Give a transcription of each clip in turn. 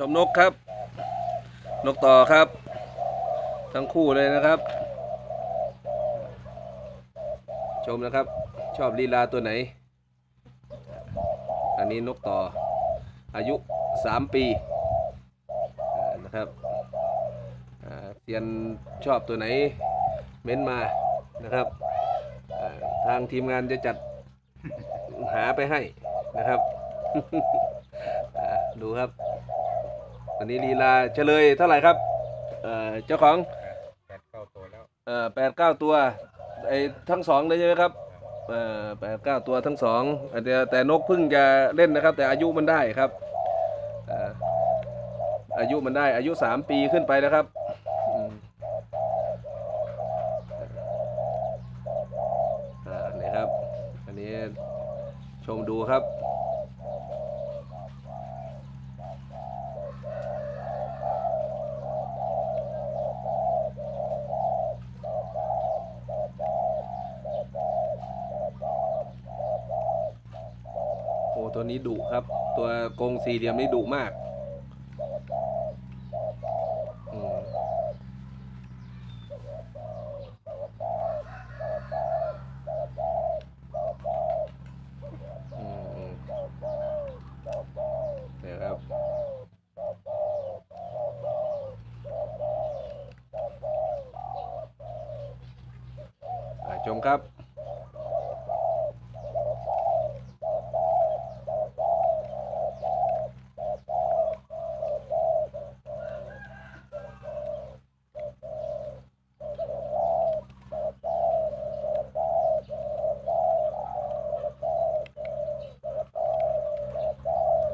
ชมนกครับ นกต่อครับ ทั้งคู่เลยนะครับ ชมนะครับ ชอบลีลาตัวไหน อันนี้นกต่อ อายุ 3 ปีนะครับเซียนชอบตัวไหน เม้นมานะครับ ทางทีมงานจะจัดหาไปให้นะครับ ดูครับ วันนี้ลีลาเฉลยเท่าไหร่ครับเอ่อเจ้าของแปดเก้าตัวแล้วเอ่อแปดเก้าตัวไอ้ทั้งสองเลยใช่ไหมครับเอ่อแปดเก้าตัวทั้งสองแต่แต่นกเพิ่งจะเล่นนะครับ แต่อายุมันได้ครับเอ่ออายุมันได้อายุสามปีขึ้นไปแล้วครับอืมอ่านี่ครับ อันนี้ชมดูครับ อ้ตัวนี้ดุครับ ตัวกรงสี่เหลี่ยมนี่ดุมากอืมอืมอืมเนี่ยครับอ่าชมครับ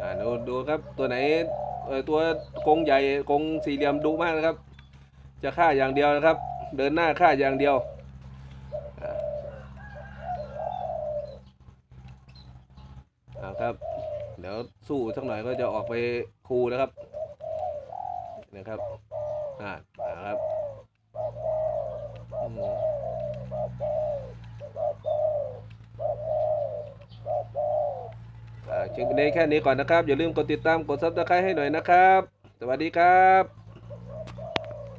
อ่า ดูครับ ตัวไหนตัวกงใหญ่กงสี่เหลี่ยมดุมากนะครับ จะฆ่าอย่างเดียวนะครับ เดินหน้าฆ่าอย่างเดียวอ่าอ่าครับ เดี๋ยวสู้สักหน่อยก็จะออกไปคูนะครับนะครับอ่ามาครับอืมอ่า เชิญกันในแค่นี้ก่อนนะครับ อย่าลืมกดติดตามกดซับสไครต์ให้หน่อยนะครับ สวัสดีครับ